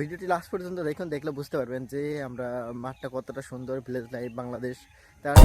ভিডিওটি লাস্ট পর্যন্ত দেখুন, দেখলে বুঝতে পারবেন যে আমরা মাঠটা কতটা সুন্দর, ভিলেজ লাইফ বাংলাদেশ, তার